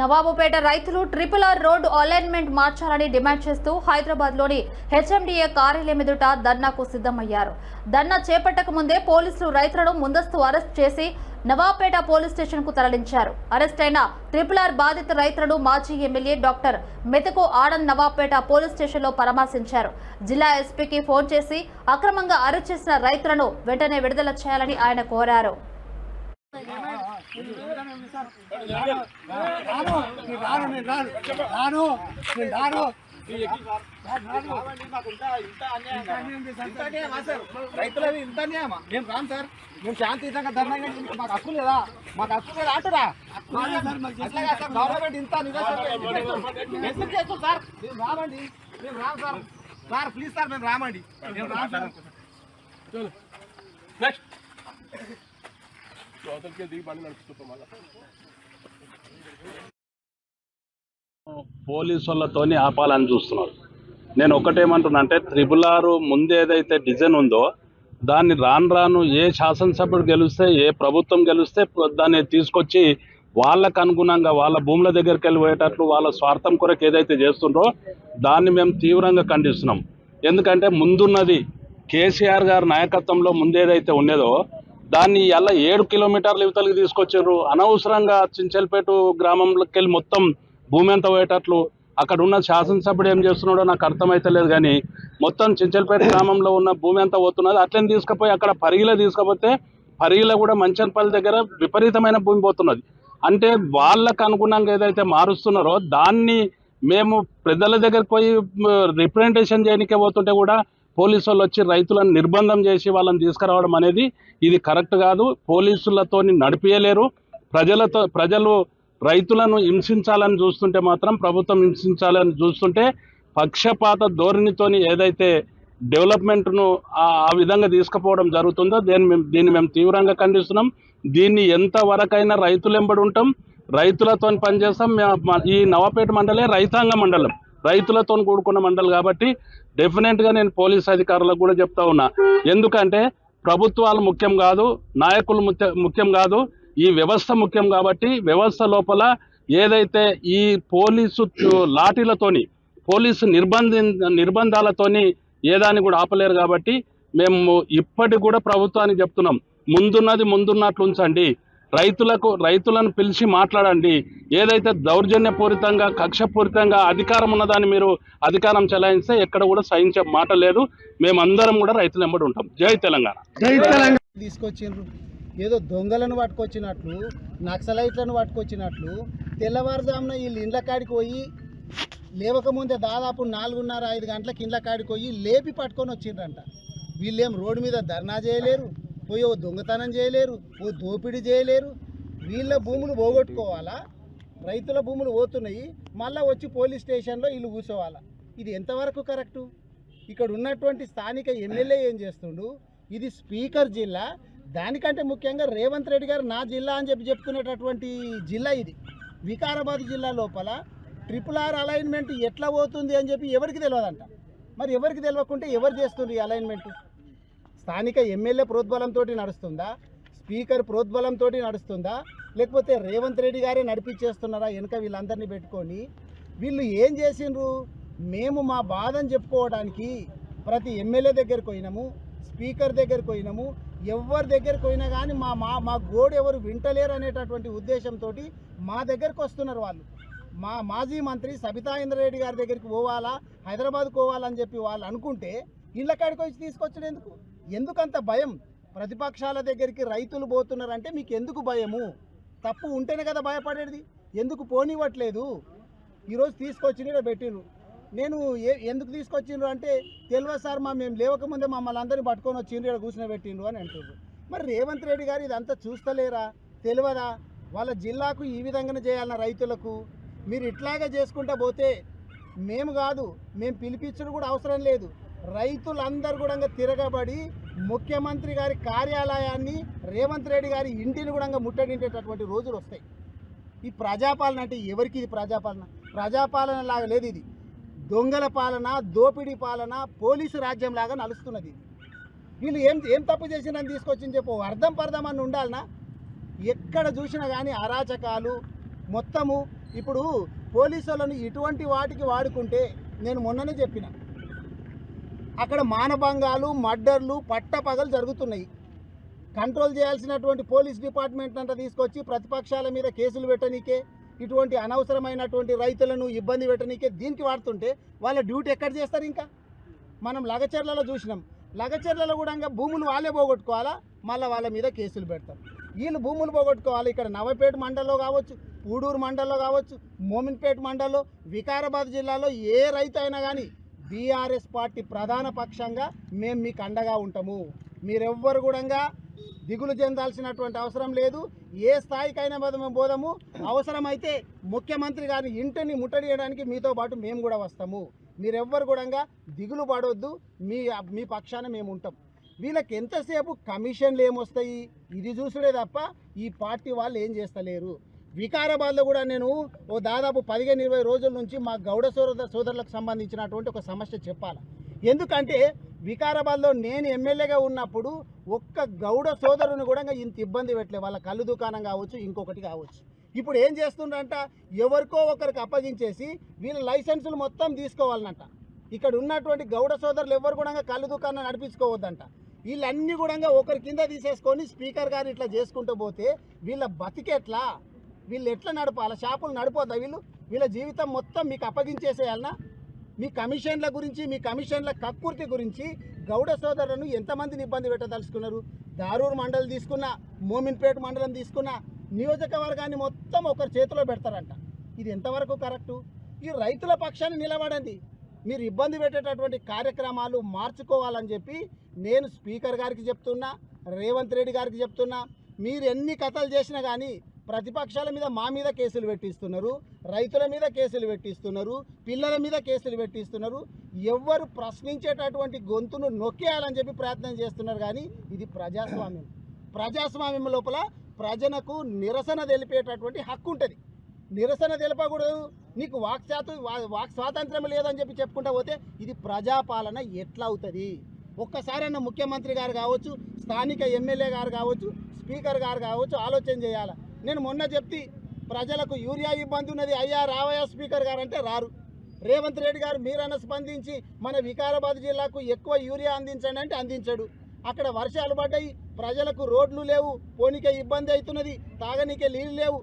నవాబుపేట రైతులు triple R road alignment మార్చాలని demand చేస్తూ హైదరాబాద్లోని హెచ్ఎండిఏ కార్యాలయం ఎదుట ధర్నాకు సిద్ధమయ్యారు. ధర్నా చేపట్టక ముందే పోలీసులు రైతులను ముందస్తు అరెస్ట్ చేసి నవాబ్పేట పోలీస్ స్టేషన్కు తరలించారు. అరెస్ట్ అయిన ట్రిపుల్ ఆర్ బాధిత రైతులను మాజీ MLA doctor Methuku Anand Nawabpet police స్టేషన్లో పరామర్శించారు. జిల్లా ఎస్పీకి ఫోన్ చేసి అక్రమంగా అరెస్ట్ చేసిన రైతులను వెంటనే విడుదల చేయాలని ఆయన కోరారు. రాను నేను రాను నేను రాను రాను నేను రాను రైతులది ఇంత అన్యాయమా మేము రాను సార్ మేము శాంతియుతంగా ధర్నా మాకు హక్కు లేదా మాకు హక్కు లేదా అంటురా గవర్నమెంట్ ఇంత ఎందుకు చేస్తాం సార్ మేము రామండి. మేము రాము సార్ సార్ ప్లీజ్ సార్ మేము రామండి మేము రాము సార్ నెక్స్ట్ పోలీసు వాళ్ళతోని ఆపాలని చూస్తున్నారు. నేను ఒకటేమంటున్నా అంటే త్రిబుల్ ఆరు ముందు ఏదైతే డిజైన్ ఉందో దాన్ని రాను రాను ఏ శాసనసభ్యుడు గెలిస్తే ఏ ప్రభుత్వం గెలిస్తే దాన్ని తీసుకొచ్చి వాళ్ళకు అనుగుణంగా వాళ్ళ భూముల దగ్గరికి వెళ్ళి పోయేటట్లు వాళ్ళ స్వార్థం కొరకు ఏదైతే చేస్తుండ్రో దాన్ని మేము తీవ్రంగా ఖండిస్తున్నాం. ఎందుకంటే ముందున్నది కేసీఆర్ గారి నాయకత్వంలో ముందేదైతే ఉండేదో దాన్ని ఎలా ఏడు కిలోమీటర్లు ఇవతలకి తీసుకొచ్చారు. అనవసరంగా చించల్పేట గ్రామంలోకి వెళ్ళి మొత్తం భూమి అంతా పోయేటట్లు అక్కడ ఉన్న శాసనసభ్యుడు ఏం చేస్తున్నాడో నాకు అర్థమైతలేదు కానీ మొత్తం చించల్పేట గ్రామంలో ఉన్న భూమి అంతా పోతున్నది. అట్లనే తీసుకుపోయి అక్కడ పరిగిలో తీసుకుపోతే పరిగిలో కూడా మంచన్పల్లి దగ్గర విపరీతమైన భూమి పోతున్నది. అంటే వాళ్ళకు అనుగుణంగా ఏదైతే మారుస్తున్నారో దాన్ని మేము పెద్దల దగ్గరికి పోయి రిప్రజెంటేషన్ చేయడానికే పోతుంటే కూడా పోలీసు వాళ్ళు వచ్చి రైతులను నిర్బంధం చేసి వాళ్ళని తీసుకురావడం అనేది ఇది కరెక్ట్ కాదు. పోలీసులతో నడిపించలేరు ప్రజలతో ప్రజలు రైతులను హింసించాలని చూస్తుంటే మాత్రం ప్రభుత్వం హింసించాలని చూస్తుంటే పక్షపాత ధోరణితోని ఏదైతే డెవలప్మెంట్ను ఆ విధంగా తీసుకుపోవడం జరుగుతుందో దీన్ని మేము దీన్ని మేము తీవ్రంగా ఖండిస్తున్నాం. దీన్ని ఎంతవరకైనా రైతులు ఎంబడి ఉంటాం. రైతులతో పనిచేస్తాం. ఈ నవాపేట మండలే రైతాంగ మండలం. రైతులతో కూడుకున్న మండలం కాబట్టి డెఫినెట్గా నేను పోలీస్ అధికారులకు కూడా చెప్తా ఉన్నా. ఎందుకంటే ప్రభుత్వాలు ముఖ్యం కాదు నాయకులు ముఖ్యం కాదు ఈ వ్యవస్థ ముఖ్యం కాబట్టి వ్యవస్థ లోపల ఏదైతే ఈ పోలీసు లాఠీలతోని పోలీసు నిర్బంధ నిర్బంధాలతోని ఏదాన్ని కూడా ఆపలేరు కాబట్టి మేము ఇప్పటికి కూడా ప్రభుత్వానికి చెప్తున్నాం. ముందున్నది ముందున్నట్లు ఉంచండి రైతులకు రైతులను పిలిచి మాట్లాడండి. ఏదైతే దౌర్జన్యపూరితంగా కక్షపూరితంగా అధికారం ఉన్నదాన్ని మీరు అధికారం చెలాయిస్తే ఎక్కడ కూడా సహించే మాట లేదు. మేమందరం కూడా రైతులు ఎంబడి ఉంటాం. జై తెలంగాణ. తీసుకొచ్చిండ్రు. ఏదో దొంగలను పట్టుకొచ్చినట్లు నక్సలైట్లను పట్టుకొచ్చినట్లు తెల్లవారుజామున వీళ్ళు ఇండ్ల కాడికి పోయి లేవకముందే దాదాపు నాలుగున్నర ఐదు గంటలకు ఇండ్ల కాడికి పోయి లేపి పట్టుకొని వచ్చిండ్రంట. వీళ్ళేం రోడ్డు మీద ధర్నా చేయలేరు. పోయి ఓ దొంగతనం చేయలేరు ఓ దోపిడీ చేయలేరు. వీళ్ళ భూములు పోగొట్టుకోవాలా? రైతుల భూములు పోతున్నాయి. మళ్ళీ వచ్చి పోలీస్ స్టేషన్లో వీళ్ళు కూర్చోవాలా? ఇది ఎంతవరకు కరెక్టు? ఇక్కడ ఉన్నటువంటి స్థానిక ఎమ్మెల్యే ఏం చేస్తుండు? ఇది స్పీకర్ జిల్లా. దానికంటే ముఖ్యంగా రేవంత్ రెడ్డి గారు నా జిల్లా అని చెప్పి చెప్తున్నటువంటి జిల్లా ఇది. వికారాబాద్ జిల్లా లోపల ట్రిపుల్ ఆర్ అలైన్మెంట్ ఎట్లా పోతుంది అని చెప్పి ఎవరికి తెలియదంట మరి ఎవరికి తెలియకుంటే ఎవరు చేస్తుంది ఈ అలైన్మెంట్? స్థానిక ఎమ్మెల్యే ప్రోద్బలంతో నడుస్తుందా? స్పీకర్ ప్రోద్బలంతో నడుస్తుందా? లేకపోతే రేవంత్ రెడ్డి గారే నడిపించేస్తున్నారా వెనుక వీళ్ళందరినీ పెట్టుకొని? వీళ్ళు ఏం చేసిండ్రు? మేము మా బాధను చెప్పుకోవడానికి ప్రతి ఎమ్మెల్యే దగ్గరికి పోయినాము స్పీకర్ దగ్గరికి పోయినాము. ఎవరి దగ్గరికి పోయినా కానీ మా మా మా గోడు ఎవరు వింటలేరు అనేటటువంటి ఉద్దేశంతో మా దగ్గరికి వస్తున్నారు వాళ్ళు. మా మాజీ మంత్రి సబితా ఇంద్రారెడ్డి గారి దగ్గరికి పోవాలా హైదరాబాద్కు పోవాలని చెప్పి వాళ్ళు అనుకుంటే ఇళ్ళ కాడికి వచ్చి తీసుకొచ్చడం ఎందుకు? ఎందుకంత భయం? ప్రతిపక్షాల దగ్గరికి రైతులు పోతున్నారంటే మీకు ఎందుకు భయము? తప్పు ఉంటేనే కదా భయపడేది. ఎందుకు పోనివ్వట్లేదు? ఈరోజు తీసుకొచ్చి ఈడ పెట్టిండ్రు. నేను ఏ ఎందుకు తీసుకొచ్చిండ్రు అంటే తెలియదు సార్ మా మేము లేవకముందే మమ్మల్ని అందరినీ పట్టుకొని వచ్చిండ్రు ఇక్కడ కూర్చుని పెట్టిండ్రు అని అంటున్నారు మరి రేవంత్ రెడ్డి గారు ఇదంతా చూస్తలేరా? తెలియదా వాళ్ళ జిల్లాకు ఈ విధంగానే చేయాలన్న రైతులకు. మీరు ఇట్లాగే చేసుకుంటా పోతే మేము కాదు మేము పిలిపించడం కూడా అవసరం లేదు. రైతులందరూ కూడా తిరగబడి ముఖ్యమంత్రి గారి కార్యాలయాన్ని రేవంత్ రెడ్డి గారి ఇంటిని కూడా ముట్టడించేటటువంటి రోజులు వస్తాయి. ఈ ప్రజాపాలన అంటే ఎవరికి ఇది ప్రజాపాలన? ప్రజాపాలన లాగా లేదు ఇది. దొంగల పాలన దోపిడీ పాలన పోలీసు రాజ్యం లాగా నలుస్తున్నది ఇది. వీళ్ళు ఏం ఏం తప్పు చేసిందని తీసుకొచ్చింది చెప్పు. అర్థం పర్థం అని ఉండాలనా? ఎక్కడ చూసినా కానీ అరాచకాలు మొత్తము ఇప్పుడు పోలీసు ఇటువంటి వాటికి వాడుకుంటే నేను మొన్ననే చెప్పిన. అక్కడ మానభంగాలు మర్డర్లు పట్టపగలు జరుగుతున్నాయి. కంట్రోల్ చేయాల్సినటువంటి పోలీస్ డిపార్ట్మెంట్ అంతా తీసుకొచ్చి ప్రతిపక్షాల మీద కేసులు పెట్టనీకే ఇటువంటి అనవసరమైనటువంటి రైతులను ఇబ్బంది పెట్టనీకే దీనికి వాడుతుంటే వాళ్ళ డ్యూటీ ఎక్కడ చేస్తారు ఇంకా? మనం లగచర్లలో చూసినాం. లగచర్లలో కూడా ఇంకా భూములు వాళ్ళే పోగొట్టుకోవాలా? మళ్ళీ వాళ్ళ మీద కేసులు పెడతారు వీళ్ళు భూములు పోగొట్టుకోవాలి. ఇక్కడ నవపేట మండలంలో కావచ్చు పూడూరు మండలంలో కావచ్చు మోమిన్పేట మండలంలో వికారాబాద్ జిల్లాలో ఏ రైతు అయినా కానీ బీఆర్ఎస్ పార్టీ ప్రధాన పక్షంగా మేము మీకు అండగా ఉంటాము. మీరెవ్వరు కూడా దిగులు చెందాల్సినటువంటి అవసరం లేదు. ఏ స్థాయికైనా మీద మేము పోదాము. అవసరమైతే ముఖ్యమంత్రి గారిని ఇంటిని ముట్టడియడానికి మీతో పాటు మేము కూడా వస్తాము. మీరెవ్వరు కూడా దిగులు పడవద్దు మీ మీ పక్షాన మేము ఉంటాం. వీళ్ళకి ఎంతసేపు కమిషన్లు ఏమొస్తాయి? ఇది చూసుడే తప్ప ఈ పార్టీ వాళ్ళు ఏం చేస్తలేరు. వికారాబాద్లో కూడా నేను ఓ దాదాపు పదిహేను ఇరవై రోజుల నుంచి మా గౌడ సోదర సోదరులకు సంబంధించినటువంటి ఒక సమస్య చెప్పాలి. ఎందుకంటే వికారాబాద్లో నేను ఎమ్మెల్యేగా ఉన్నప్పుడు ఒక్క గౌడ సోదరుని కూడా ఇంత ఇబ్బంది పెట్టలే వాళ్ళ కళ్ళు దుకాణం కావచ్చు ఇంకొకటి కావచ్చు. ఇప్పుడు ఏం చేస్తుండ్రంట? ఎవరికో ఒకరికి అప్పగించేసి వీళ్ళ లైసెన్సులు మొత్తం తీసుకోవాలనంట. ఇక్కడ ఉన్నటువంటి గౌడ సోదరులు ఎవరు కూడా కళ్ళు దుకాణం నడిపించుకోవద్దంట. వీళ్ళన్నీ కూడా ఒకరి కింద తీసేసుకొని స్పీకర్ గారు ఇట్లా చేసుకుంటూ పోతే వీళ్ళ బతికెట్లా? వీళ్ళు ఎట్లా నడపాలి? షాపులు నడిపోద్దా వీళ్ళు? వీళ్ళ జీవితం మొత్తం మీకు అప్పగించేసేయాలనా? మీ కమిషన్ల గురించి మీ కమిషన్ల కక్కుర్తి గురించి గౌడ సోదరులను ఎంతమందిని ఇబ్బంది పెట్టదలుచుకున్నారు? దారూర్ మండలం తీసుకున్నా మోమిన్పేట మండలం తీసుకున్నా నియోజకవర్గాన్ని మొత్తం ఒకరి చేతిలో పెడతారంట. ఇది ఎంతవరకు కరెక్టు? ఈ రైతుల పక్షాన్ని నిలబడండి. మీరు ఇబ్బంది పెట్టేటటువంటి కార్యక్రమాలు మార్చుకోవాలని చెప్పి నేను స్పీకర్ గారికి చెప్తున్నా రేవంత్ రెడ్డి గారికి చెప్తున్నా మీరు ఎన్ని కథలు చేసినా కానీ ప్రతిపక్షాల మీద మా మీద కేసులు పెట్టిస్తున్నారు రైతుల మీద కేసులు పెట్టిస్తున్నారు పిల్లల మీద కేసులు పెట్టిస్తున్నారు. ఎవ్వరు ప్రశ్నించేటటువంటి గొంతును నొక్కేయాలని చెప్పి ప్రయత్నం చేస్తున్నారు కానీ ఇది ప్రజాస్వామ్యం. ప్రజాస్వామ్యం లోపల ప్రజలకు నిరసన తెలిపేటటువంటి హక్కు ఉంటుంది. నిరసన తెలపకూడదు. నీకు వాక్శాత వా- వాక్ స్వాతంత్రం లేదని చెప్పి చెప్పుకుంటా పోతే ఇది ప్రజాపాలన ఎట్లా అవుతుంది? ఒక్కసారైనా ముఖ్యమంత్రి గారు కావచ్చు స్థానిక ఎమ్మెల్యే గారు కావచ్చు స్పీకర్ గారు కావచ్చు ఆలోచన చేయాలి? నేను మొన్న చెప్తే ప్రజలకు యూరియా ఇబ్బంది ఉన్నది. అయ్యా రావయా స్పీకర్ గారు అంటే రారు. రేవంత్ రెడ్డి గారు మీరన్న స్పందించి మన వికారాబాద్ జిల్లాకు ఎక్కువ యూరియా అందించండి అంటే అందించాడు. అక్కడ వర్షాలు పడ్డాయి ప్రజలకు రోడ్లు లేవు పోనీకే ఇబ్బంది అవుతున్నది తాగనీకే నీళ్ళు లేవు